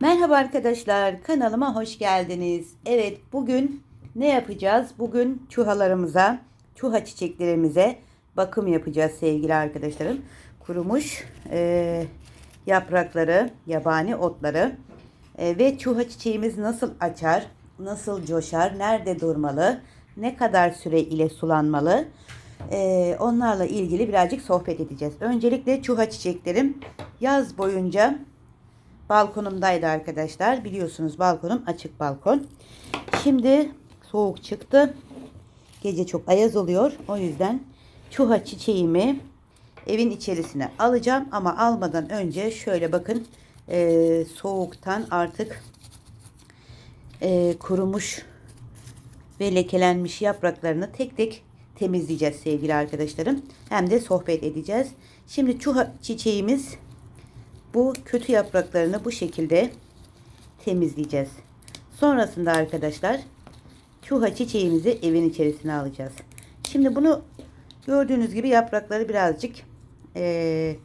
Merhaba arkadaşlar, kanalıma hoş geldiniz. Evet, bugün ne yapacağız? Bugün çuhalarımıza, çuha çiçeklerimize bakım yapacağız sevgili arkadaşlarım. Kurumuş e, yaprakları, yabani otları e, ve çuha çiçeğimiz nasıl açar, nasıl coşar, nerede durmalı, ne kadar süre ile sulanmalı, e, onlarla ilgili birazcık sohbet edeceğiz. Öncelikle çuha çiçeklerim yaz boyunca balkonumdaydı arkadaşlar. Biliyorsunuz balkonum açık balkon. Şimdi soğuk çıktı. Gece çok ayaz oluyor. O yüzden çuha çiçeğimi evin içerisine alacağım. Ama almadan önce şöyle bakın e, soğuktan artık e, kurumuş ve lekelenmiş yapraklarını tek tek temizleyeceğiz sevgili arkadaşlarım. Hem de sohbet edeceğiz. Şimdi çuha çiçeğimiz bu kötü yapraklarını bu şekilde temizleyeceğiz. Sonrasında arkadaşlar çuha çiçeğimizi evin içerisine alacağız. Şimdi bunu gördüğünüz gibi yaprakları birazcık e,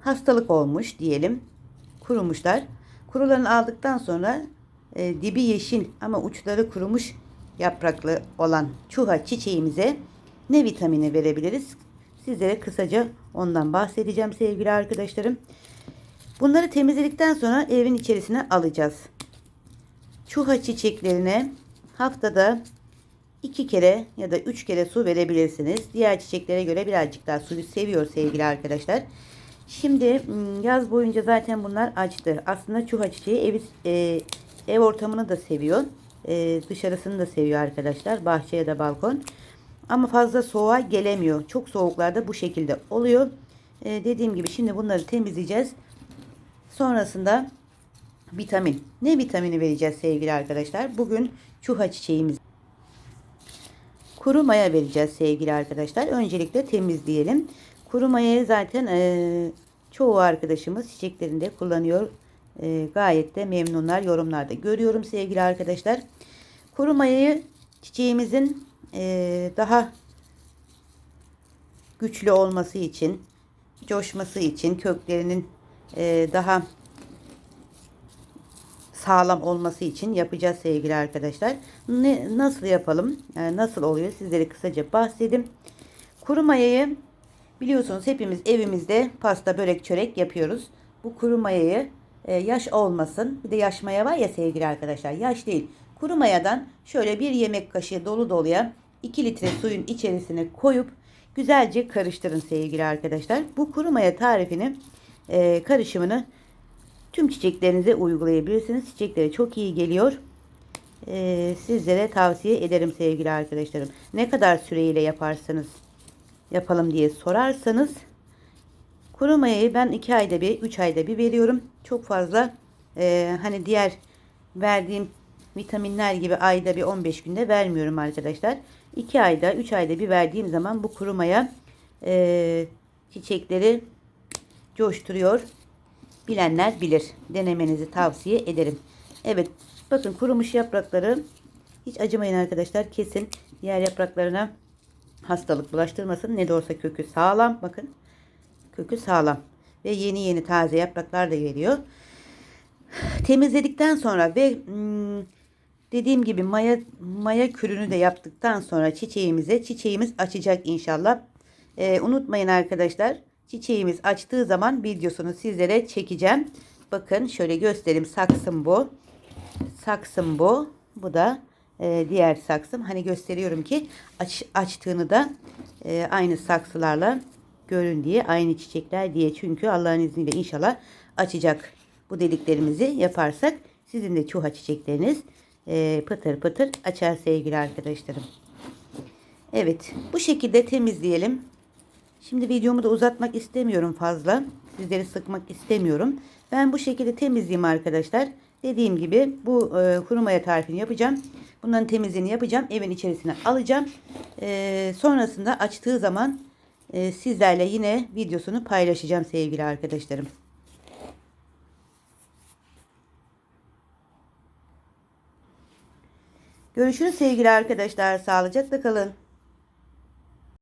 hastalık olmuş diyelim. Kurumuşlar. Kurularını aldıktan sonra e, dibi yeşil ama uçları kurumuş yapraklı olan çuha çiçeğimize ne vitamini verebiliriz? Sizlere kısaca ondan bahsedeceğim sevgili arkadaşlarım. Bunları temizledikten sonra evin içerisine alacağız. Çuha çiçeklerine haftada iki kere ya da üç kere su verebilirsiniz. Diğer çiçeklere göre birazcık daha suyu seviyor sevgili arkadaşlar. Şimdi yaz boyunca zaten bunlar açtı. Aslında çuha çiçeği ev, e, ev ortamını da seviyor. E, dışarısını da seviyor arkadaşlar. Bahçe ya da balkon. Ama fazla soğuğa gelemiyor. Çok soğuklarda bu şekilde oluyor. E, dediğim gibi şimdi bunları temizleyeceğiz. Sonrasında vitamin. Ne vitamini vereceğiz sevgili arkadaşlar? Bugün çuha çiçeğimiz. Kuru maya vereceğiz sevgili arkadaşlar. Öncelikle temizleyelim. Kuru mayayı zaten e, çoğu arkadaşımız çiçeklerinde kullanıyor. E, gayet de memnunlar. Yorumlarda görüyorum sevgili arkadaşlar. Kuru mayayı çiçeğimizin e, daha güçlü olması için, coşması için, köklerinin e, daha sağlam olması için yapacağız sevgili arkadaşlar. Ne, nasıl yapalım? Yani nasıl oluyor? Sizlere kısaca bahsedeyim. Kuru mayayı biliyorsunuz hepimiz evimizde pasta, börek, çörek yapıyoruz. Bu kuru mayayı e, yaş olmasın. Bir de yaş maya var ya sevgili arkadaşlar. Yaş değil. Kuru mayadan şöyle bir yemek kaşığı dolu doluya 2 litre suyun içerisine koyup güzelce karıştırın sevgili arkadaşlar. Bu kuru maya tarifini e, karışımını tüm çiçeklerinize uygulayabilirsiniz. Çiçeklere çok iyi geliyor. E, sizlere tavsiye ederim sevgili arkadaşlarım. Ne kadar süreyle yaparsanız yapalım diye sorarsanız kuru mayayı ben 2 ayda bir 3 ayda bir veriyorum. Çok fazla e, hani diğer verdiğim vitaminler gibi ayda bir 15 günde vermiyorum arkadaşlar. 2 ayda 3 ayda bir verdiğim zaman bu kurumaya e, çiçekleri coşturuyor. Bilenler bilir. Denemenizi tavsiye ederim. Evet. Bakın kurumuş yaprakları hiç acımayın arkadaşlar. Kesin diğer yapraklarına hastalık bulaştırmasın. Ne de olsa kökü sağlam. Bakın. Kökü sağlam. Ve yeni yeni taze yapraklar da geliyor. Temizledikten sonra ve hmm, dediğim gibi maya maya kürünü de yaptıktan sonra çiçeğimize çiçeğimiz açacak inşallah. Ee, unutmayın arkadaşlar. Çiçeğimiz açtığı zaman videosunu sizlere çekeceğim. Bakın şöyle göstereyim. Saksım bu. Saksım bu. Bu da e, diğer saksım. Hani gösteriyorum ki aç, açtığını da e, aynı saksılarla görün diye. Aynı çiçekler diye. Çünkü Allah'ın izniyle inşallah açacak. Bu deliklerimizi yaparsak sizin de çuha çiçekleriniz e, pıtır pıtır açar sevgili arkadaşlarım. Evet bu şekilde temizleyelim. Şimdi videomu da uzatmak istemiyorum fazla. Sizleri sıkmak istemiyorum. Ben bu şekilde temizleyeyim arkadaşlar. Dediğim gibi bu e, kuru maya tarifini yapacağım. Bunların temizliğini yapacağım. Evin içerisine alacağım. E, sonrasında açtığı zaman e, sizlerle yine videosunu paylaşacağım sevgili arkadaşlarım. Görüşürüz sevgili arkadaşlar. Sağlıcakla kalın.